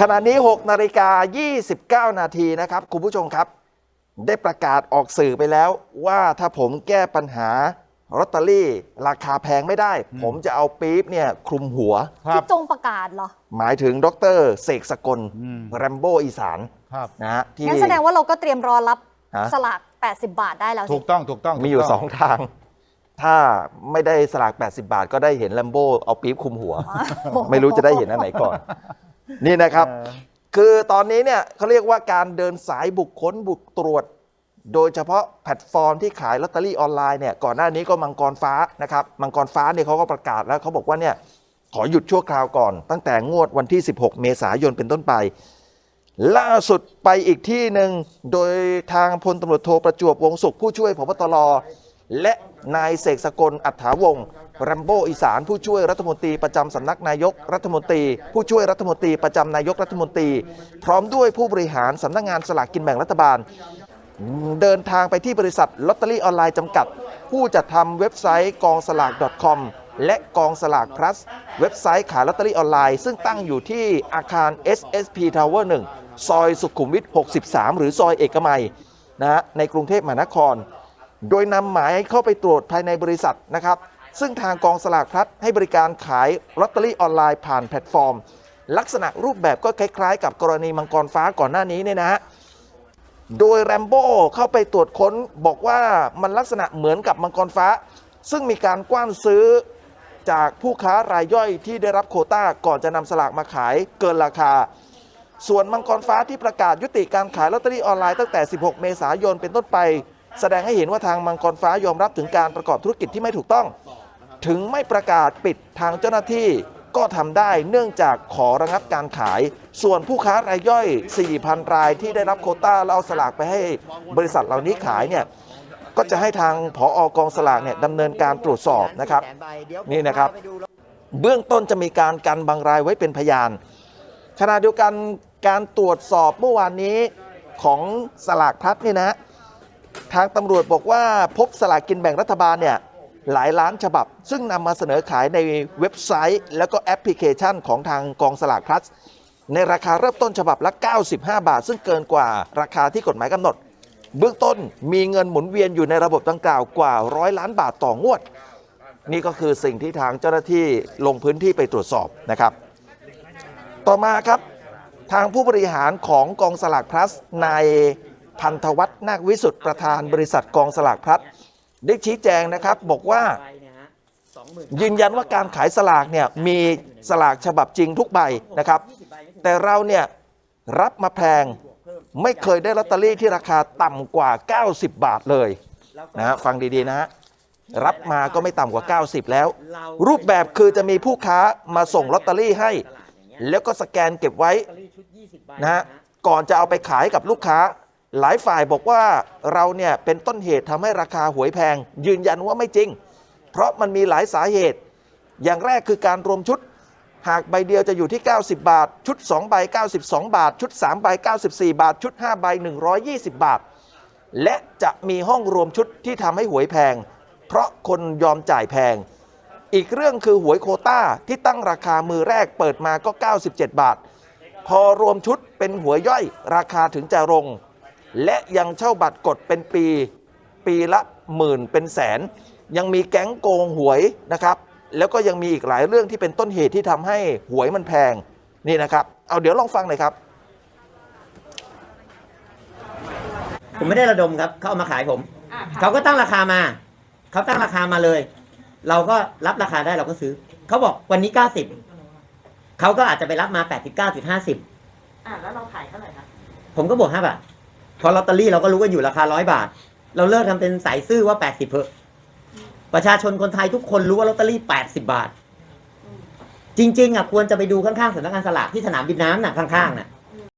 ขณะนี้ 6นาฬิกา 29 นาทีนะครับ คุณผู้ชมครับ ได้ประกาศออกสื่อไปแล้ว ว่าถ้าผมแก้ปัญหาลอตเตอรี่ ราคาแพงไม่ได้ ผมจะเอาปี๊บเนี่ยคลุมหัวครับที่จงประกาศเหรอ หมายถึงดรเสกสกลอืม แรมโบอีสานครับ นะฮะที่ งั้นแสดงว่าเราก็เตรียมรอรับฮะ สลาก 80 บาทได้แล้วถูสิ กต้องถูกต้องมีอยู่ ถูกต้2 ทาง ถ้าไม่ได้สลาก 80 บาท ก็ได้เห็นแรมโบเอาปี๊บคลุมหัว ไม่รู้จะได้เห็นอันไหนก่อน นี่นะครับเออคือตอนนี้เนี่ยเขาเรียกว่าการเดินสายบุคคลบุกตรวจ โดยเฉพาะแพลตฟอร์มที่ขายลอตเตอรี่ออนไลน์เนี่ยก่อนหน้านี้ก็มังกรฟ้านะครับมังกรฟ้าเนี่ยเขาก็ประกาศแล้วเขาบอกว่าเนี่ยขอหยุดชั่วคราวก่อน ตั้งแต่งวดวันที่ 16 เมษายนเป็นต้นไป ล่าสุดไปอีกที่หนึ่งโดยทางพลตำรวจโทประจวบวงศุขผู้ช่วยพบตร และนายเสกสกลอัฏฐาวงศ์แรมโบอีสานผู้ช่วยรัฐมนตรีประจำสำนักนายกรัฐมนตรี ผู้ช่วยรัฐมนตรีประจำนายกรัฐมนตรี พร้อมด้วยผู้บริหารสำนักงานสลากกินแบ่งรัฐบาล เดินทางไปที่บริษัทลอตเตอรี่ออนไลน์จำกัด ผู้จัดทำเว็บไซต์กองสลาก .com และกองสลาก plus เว็บไซต์ขายลอตเตอรี่ออนไลน์ ซึ่งตั้งอยู่ที่อาคาร SSP Tower 1 ซอยสุขุมวิท 63 หรือซอยเอกมัยนะฮะในกรุงเทพมหานคร โดยนำหมายเข้าไปตรวจภายในบริษัทนะครับ ซึ่งทางกองสลากพลัดให้บริการขายลอตเตอรี่ออนไลน์ผ่านแพลตฟอร์ม ลักษณะรูปแบบก็คล้ายๆ กับกรณีมังกรฟ้าก่อนหน้านี้เนี่ยนะฮะโดยแรมโบ้เข้าไปตรวจค้นบอกว่ามันลักษณะเหมือนกับมังกรฟ้า ซึ่งมีการกว้านซื้อจากผู้ค้ารายย่อยที่ได้รับโคต้าก่อนจะนำสลากมาขายเกินราคา ส่วนมังกรฟ้าที่ประกาศยุติการขายลอตเตอรี่ออนไลน์ตั้งแต่ 16 เมษายนเป็นต้นไป แสดงให้เห็นว่าทางมังกรฟ้ายอมรับถึงการประกอบธุรกิจที่ไม่ถูกต้อง ถึงไม่ประกาศปิดทางเจ้าหน้าที่ก็ทำได้เนื่องจากขอระงับการขาย ส่วนผู้ค้ารายย่อย 4,000 รายที่ได้รับโคต้าแล้วเอาสลากไปให้บริษัทเหล่านี้ขายเนี่ยก็จะให้ทางผออกองสลากเนี่ยดำเนินการตรวจสอบนะครับนี่นะครับ เบื้องต้นจะมีการกันบางรายไว้เป็นพยาน ขณะเดียวกันการตรวจสอบเมื่อวานนี้ของสลากพัดเนี่ยนะ ทางตำรวจบอกว่าพบสลากกินแบ่งรัฐบาลเนี่ยหลายล้านฉบับ ซึ่งนำมาเสนอขายในเว็บไซต์ แล้วก็แอปพลิเคชันของทางกองสลากพลัส ในราคาเริ่มต้นฉบับละ 95 บาท ซึ่งเกินกว่าราคาที่กฎหมายกำหนด เบื้องต้นมีเงินหมุนเวียนอยู่ในระบบดังกล่าวกว่าร้อยล้านบาทต่องวด นี่ก็คือสิ่งที่ทางเจ้าหน้าที่ลงพื้นที่ไปตรวจสอบนะครับ ต่อมาครับ ทางผู้บริหารของกองสลากพลัสนาย พันธวัฒน์นาควิสุทธ์ประธานบริษัทกองสลากพลัสได้ชี้แจงนะครับบอกว่า ยืนยันว่าการขายสลากเนี่ยมีสลากฉบับจริงทุกใบนะครับ แต่เราเนี่ยรับมาแพงไม่เคยได้ลอตเตอรี่ที่ราคาต่ำกว่า 90 บาทเลยนะฮะฟังดีๆนะฮะรับมาก็ไม่ต่ำกว่า 90 แล้ว รูปแบบคือจะมีผู้ค้ามาส่งลอตเตอรี่ให้ แล้วก็สแกนเก็บไว้นะฮะก่อนจะเอาไปขายกับลูกค้า หลายฝ่ายบอกว่าเราเนี่ยเป็นต้นเหตุทำให้ราคาหวยแพง ยืนยันว่าไม่จริง เพราะมันมีหลายสาเหตุ อย่างแรกคือการรวมชุด หากใบเดียวจะอยู่ที่ 90 บาท ชุด 2 ใบ 92 บาท ชุด 3 ใบ 94 บาท ชุด 5 ใบ 120 บาท และจะมีห้องรวมชุดที่ทำให้หวยแพง เพราะคนยอมจ่ายแพง อีกเรื่องคือหวยโคต้าที่ตั้งราคามือแรกเปิดมาก็ 97 บาท พอรวมชุดเป็นหวยย่อย ราคาถึงจะลง และยังเช่าบัตรกดเป็นปีปีละหมื่นเป็นแสน ยังมีแก๊งโกงหวยนะครับแล้วก็ยังมีอีกหลายเรื่องที่เป็นต้นเหตุที่ทำให้หวยมันแพงนี่นะครับเอาเดี๋ยวลองฟังหน่อยครับ ผมไม่ได้ระดมครับเขาเอามาขายผมเขาก็ตั้งราคามาเขาตั้งราคามาเลย เราก็รับราคาได้เราก็ซื้อเขาบอกวันนี้เก้าสิบเขาก็อาจจะไปรับมาแปดสิบเก้าจุดห้าสิบอ่าแล้วเราขายเท่าไหร่คะผมก็บวกห้าบาท พอลอตเตอรี่เราก็รู้กันอยู่ราคาร้อยบาท เราเลิกทำเป็นสายซื่อว่าแปดสิบเพอะประชาชนคนไทยทุกคนรู้ว่าลอตเตอรี่แปดสิบาท จริง ๆอะควรจะไปดูข้างๆสำนักงานสลากที่สนามบินน้ำน่ะข้างๆน่ะ